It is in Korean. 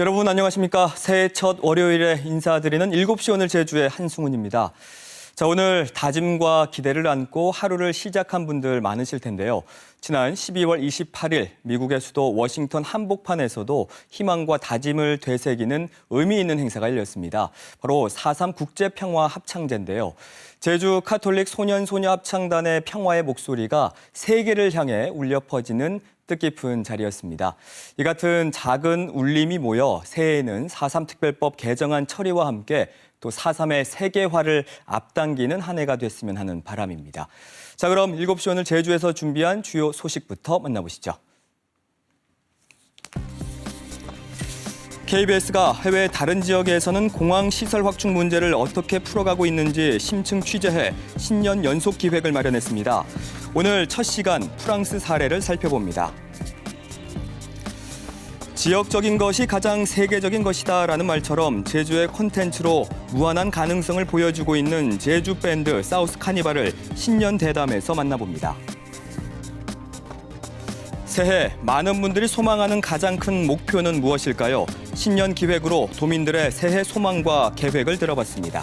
여러분 안녕하십니까? 새해 첫 월요일에 인사드리는 7시 오늘 제주의 한승훈입니다. 자, 오늘 다짐과 기대를 안고 하루를 시작한 분들 많으실 텐데요. 지난 12월 28일 미국의 수도 워싱턴 한복판에서도 희망과 다짐을 되새기는 의미 있는 행사가 열렸습니다. 바로 4.3 국제평화 합창제인데요. 제주 카톨릭 소년소녀 합창단의 평화의 목소리가 세계를 향해 울려 퍼지는 뜻깊은 자리였습니다. 이 같은 작은 울림이 모여 새해에는 4.3 특별법 개정안 처리와 함께 또 4.3의 세계화를 앞당기는 한 해가 됐으면 하는 바람입니다. 자, 그럼 7시 오늘 제주에서 준비한 주요 소식부터 만나보시죠. KBS가 해외 다른 지역에서는 공항 시설 확충 문제를 어떻게 풀어가고 있는지 심층 취재해 신년 연속 기획을 마련했습니다. 오늘 첫 시간 프랑스 사례를 살펴봅니다. 지역적인 것이 가장 세계적인 것이다라는 말처럼 제주의 콘텐츠로 무한한 가능성을 보여주고 있는 제주 밴드 사우스 카니발을 신년 대담에서 만나봅니다. 새해 많은 분들이 소망하는 가장 큰 목표는 무엇일까요? 신년 기획으로 도민들의 새해 소망과 계획을 들어봤습니다.